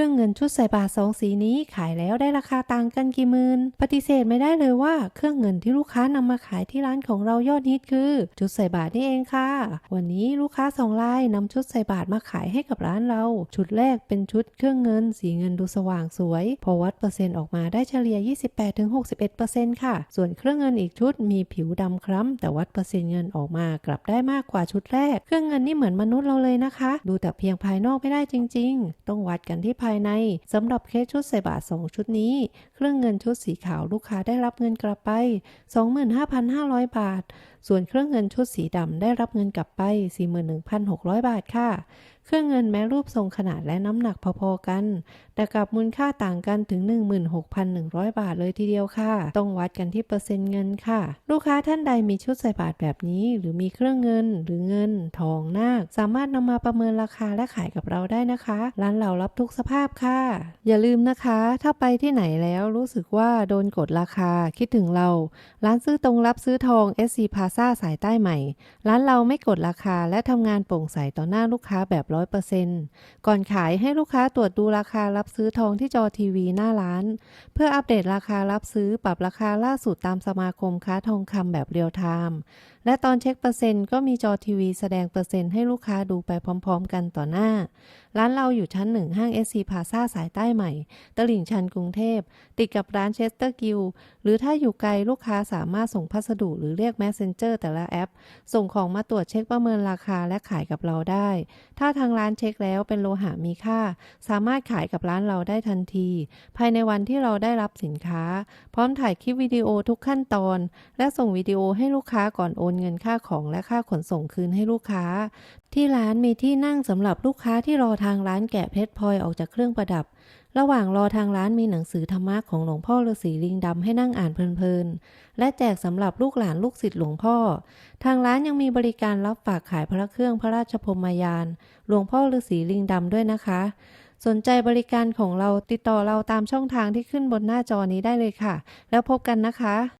ครื่องเงินชุดใส่บาตรสองสีนี้ขายแล้วได้ราคาต่างกันกี่หมื่นปฏิเสธไม่ได้เลยว่าเครื่องเงินที่ลูกค้านำมาขายที่ร้านของเรายอดฮิตคือ ชุดใส่บาตรนี่เองค่ะ วันนี้ลูกค้าสองรายนำชุดใส่บาตรมาขายให้กับร้านเรา ชุดแรกเป็นชุดเครื่องเงิน สีเงินดูสว่างสวย พอวัดเปอร์เซ็นต์ออกมาได้เฉลี่ย 28-61%ค่ะ ส่วนเครื่องเงินอีกชุดมีผิวดำคล้ำแต่วัดเปอร์เซ็นต์เงินออกมากลับได้มากกว่าชุดแรก เครื่องเงินนี่เหมือนมนุษย์เราเลยนะคะ ดูแต่เพียงภายนอกไม่ได้จริง ๆ ต้องวัดกันที่ภายในสำหรับเคสชุดใส่บาทสองชุดนี้ เครื่องเงินชุดสีขาวลูกค้าได้รับเงินกลับไป 25,500 บาท ส่วนเครื่องเงินชุดสีดำได้รับเงินกลับไป 41,600 บาทค่ะ เครื่องเงินแม้รูปทรงขนาดและน้ำหนักพอๆกัน แต่กลับมูลค่าต่างกันถึง 16,100 บาทเลยทีเดียวค่ะ ต้องวัดกันที่เปอร์เซ็นต์เงินค่ะ ลูกค้าท่านใดมีชุดใส่บาตรแบบนี้ หรือมีเครื่องเงิน หรือเงิน ทองนาคสามารถนำมาประเมินราคาและขายกับเราได้นะคะ ร้านเรารับทุกสภาพค่ะ อย่าลืมนะคะ ถ้าไปที่ไหนแล้วรู้สึกว่าโดนกดราคาคิดถึงเรา ร้านซื้อตรงรับซื้อทอง SC Plaza สายใต้ใหม่ ร้านเราไม่กดราคาและทำงานโปร่งใสต่อหน้าลูกค้าแบบ100ก่อนขายให้ลูกค้าตรวจดูราคารับซื้อทองที่จอทีวีหน้าร้าน เพื่ออัปเดตราคารับซื้อปรับราคาล่าสุดตามสมาคมค้าทองคำแบบเรียลไทม์และตอนเช็คเปอร์เซ็นต์ก็มีจอทีวีแสดงเปอร์เซ็นต์ให้ลูกค้าดูไปพร้อมๆ กันต่อหน้า ร้านเราอยู่ชั้นหนึ่งห้าง SC Plaza สายใต้ใหม่ ตลิ่งชันกรุงเทพ ติดกับร้านเชสเตอร์กิลหรือถ้าอยู่ไกลลูกค้าสามารถส่งพัสดุหรือเรียก Messenger แต่ละแอป ส่งของมาตรวจเช็คประเมินราคาและขายกับเราได้ ถ้าทางางร้านเช็คแล้วเป็นโลหะมีค่า สามารถขายกับร้านเราได้ทันที ภายในวันที่เราได้รับสินค้า พร้อมถ่ายคลิปวิดีโอทุกขั้นตอน และส่งวิดีโอให้ลูกค้าก่อนโอนเงินค่าของและค่าขนส่งคืนให้ลูกค้า ที่ร้านมีที่นั่งสำหรับลูกค้าที่รอทางร้านแกะเพชรพลอยออกจากเครื่องประดับ ระหว่างรอทางร้านมีหนังสือธรรมะของหลวงพ่อฤาษีลิงดำให้นั่งอ่านเพลินๆ และแจกสำหรับลูกหลานลูกศิษย์หลวงพ่อ ทางร้านยังมีบริการรับฝากขายพระเครื่องพระราชพรหมยาน หลวงพ่อฤาษีลิงดำด้วยนะคะ สนใจบริการของเราติดต่อเราตามช่องทางที่ขึ้นบนหน้าจอนี้ได้เลยค่ะ แล้วพบกันนะคะ